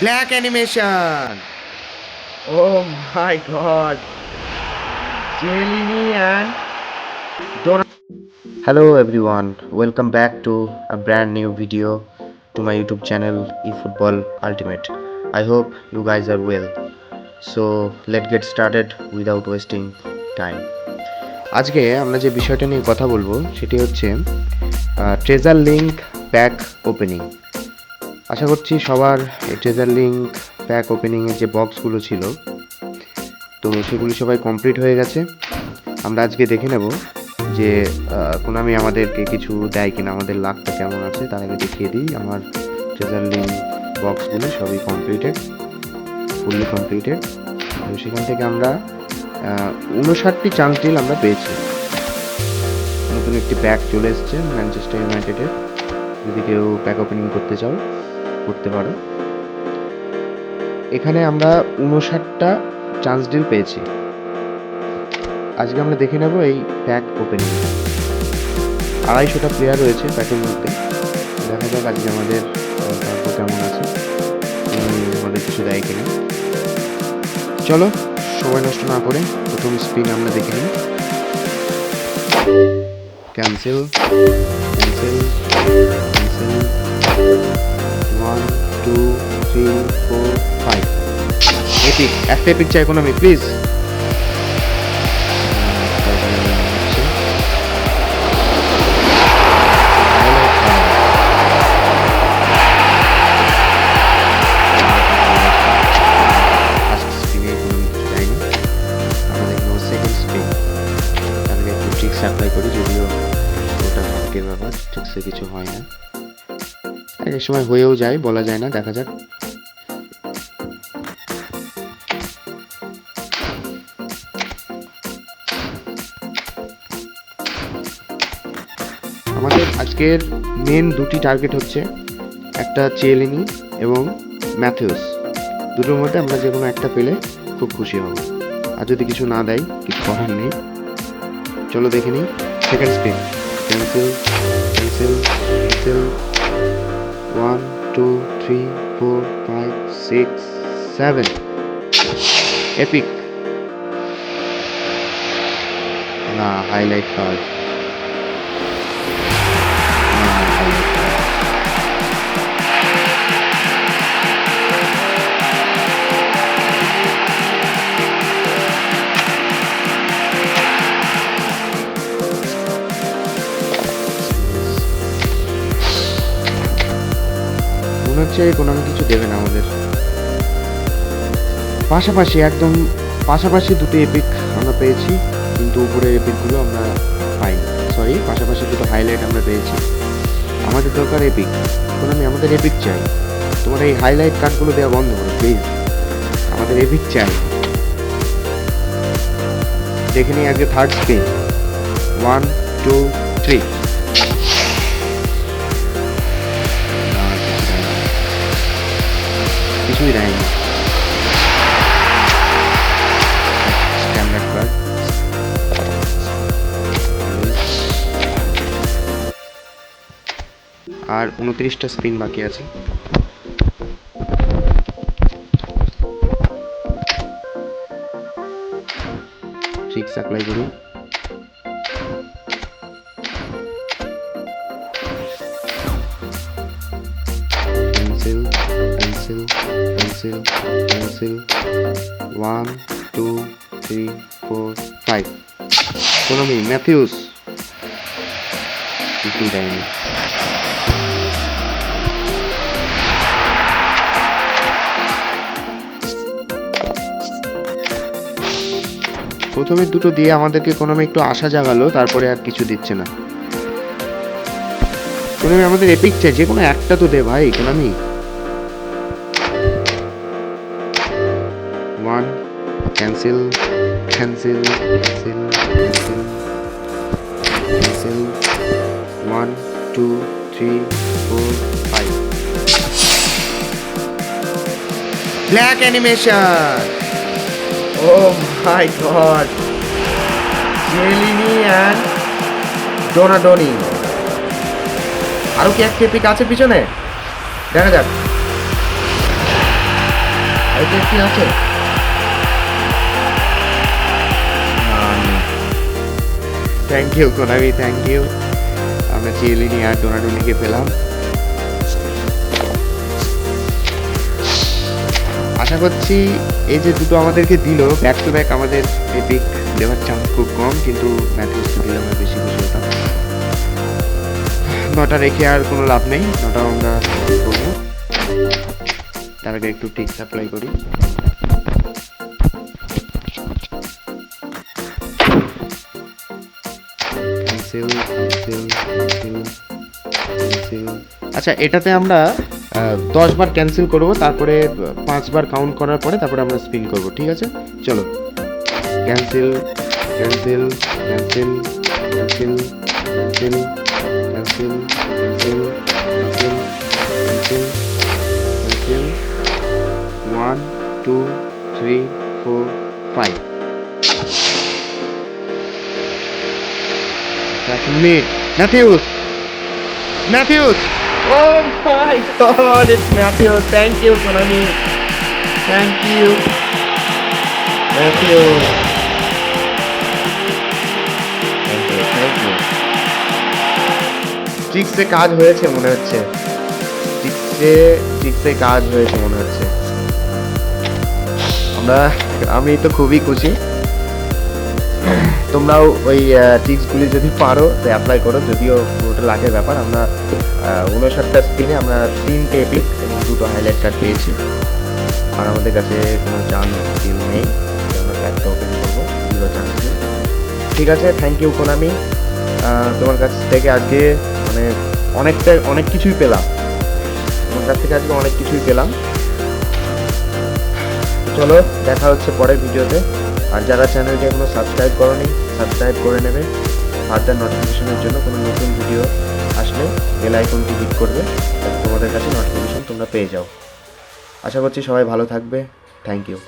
Black animation. Oh my god. Jelly and Dora. Hello everyone, welcome back to a brand new video to my YouTube channel eFootball Ultimate. I hope you guys are well. So let's get started without wasting time. আজকে আমরা যে বিষয়টা নিয়ে কথা বলব সেটি হচ্ছে treasure link pack opening আশা করছি সবার ট্রেজার লিঙ্ক প্যাক ওপেনিংয়ের যে বক্সগুলো ছিল, তো সেগুলি সবাই কমপ্লিট হয়ে গেছে। আমরা আজকে দেখে নেব যে কোনামি আমাদেরকে কিছু দেয় কিনা, আমাদের লাকটা কেমন আছে, তার আগে দেখিয়ে দিই। আমার ট্রেজার লিঙ্ক বক্সগুলো সবই কমপ্লিটেড ফুললি কমপ্লিটেড তো সেখান থেকে আমরা উনষাটটি ডিল আমরা পেয়েছি। নতুন একটি প্যাক চলে এসছে ম্যানচেস্টার ইউনাইটেডের যদি কেউ প্যাক ওপেনিং করতে চাও করতে পারো। এখানে আমরা উনষাটটা চান্স ডিল পেয়েছি। আজকে আমরা দেখে নেব এই প্যাক ওপেনিং আড়াইশোটা প্লেয়ার রয়েছে প্যাকের মধ্যে। দেখা যাক আজকে আমাদের কেমন আছে। আমাদের কিছু দেয় কিনা। চলো, সময় নষ্ট না করে প্রথম স্পিন আমরা দেখে নিই। Cancel cancel cancel two three four five epic একটা এপিক চাই কোনো আমি প্লিজ অ্যাপ্লাই করি, যদিও ওটা ব্যাপার ট্রিক্সে কিছু হয় না। এক সময় হয়েও যায়, বলা যায় না, দেখা যাক। আমাদের আজকের মেন দুটি টার্গেট হচ্ছে একটা চেলিনি এবং ম্যাথিউস। দুটোর মধ্যে আমরা যে কোনো একটা পেলে খুব খুশি হব। আর যদি কিছু না দেয়, কিছু করার নেই। চলো দেখে নিই। Second spin pencil pencil pencil one two three four five six seven epic না হাইলাইট কার্ড হচ্ছে কোনো কিছু দেবে না আমাদের। পাশাপাশি একদম পাশাপাশি দুটো এপিক আমরা পেয়েছি, কিন্তু উপরের এপিকগুলো আমরা পাইনি। সরি পাশাপাশি দুটো হাইলাইট আমরা পেয়েছি। আমাদের দরকার এপিক এখন আমি আমাদের এপিক চাই। তোমার এই হাইলাইট কার্ডগুলো দেওয়া বন্ধ করো প্লিজ আমাদের এপিক চাই। দেখে নিই আজকে third spin one two three আর উনত্রিশটা স্পিন বাকি আছে। ট্রিক্স অ্যাপ্লাই করি pencil pencil pencil pencil one two three four five Konami Matthews কিছুই দেয়নি প্রথমে দুটো দিয়ে আমাদেরকে কোনো একটু আশা জাগালো, তারপরে আর কিছু দিচ্ছে না। কোনামি আমাদের এপিক চাই, যে কোনো একটা তো দে ভাই Konami one cancel cancel cancel cancel cancel one two three four five black animation Oh my god. Jelly and Donadoni. আরও কি একটা এপিক আছে পিছনে? দেখা যাক। হয়তো কি আছে? Thank you Konami thank you আমরা চিয়েলিনি আর ডোনাডুনিকে পেলাম। আশা করছি এই যে দুটো আমাদেরকে দিল ব্যাক টু ব্যাক আমাদের এপিক দেওয়ার চান্স খুব কম, কিন্তু ম্যাথিউসকে দিলে আমরা বেশি খুশি হতাম। নটা রেখে আর কোনো লাভ নেই নটা আমরা করব। তার আগে একটু টিক সাপ্লাই করি. আচ্ছা এটাতে আমরা আহ, দশ বার ক্যান্সেল করব তারপরে পাঁচবার কাউন্ট করার পরে তারপরে আমরা স্পিন করব ঠিক আছে চলো cancel cancel cancel cancel cancel cancel cancel cancel cancel cancel one two three four five That's me. Matthews! Matthews! Oh my god, it's Matthews. Thank you, Konami. Thank you. You. ট্রিক্সে কাজ হয়েছে মনে হচ্ছে ট্রিক্সে ট্রিক্সে কাজ হয়েছে মনে হচ্ছে আমরা আমি তো খুবই খুশি তোমরাও ওই টিপসগুলি যদি পারো, তো অ্যাপ্লাই করো। যদিও ওটা লাগে ব্যাপার, আমরা উনষাটটা স্পিনে আমরা তিনটে এপিক এবং দুটো হাইলাইট কার্ড পেয়েছি। আর আমাদের কাছে কোনো চান্স স্কিল নেই। ঠিক আছে থ্যাংক ইউ কোনামি তোমার কাছ থেকে আজকে মানে অনেকটা, অনেক কিছুই পেলাম। তোমার কাছ থেকে আজকে অনেক কিছুই পেলাম। চলো, দেখা হচ্ছে পরের ভিডিওতে আর যারা চ্যানেলটি এখনও সাবস্ক্রাইব করনি, সাবস্ক্রাইব করে নেবে। ফার্দার নোটিফিকেশনের জন্য কোনো নতুন ভিডিও আসলে বেল আইকনটি ক্লিক করবে তোমাদের কাছে নোটিফিকেশন তোমরা পেয়ে যাও। আশা করছি সবাই ভালো থাকবে। Thank you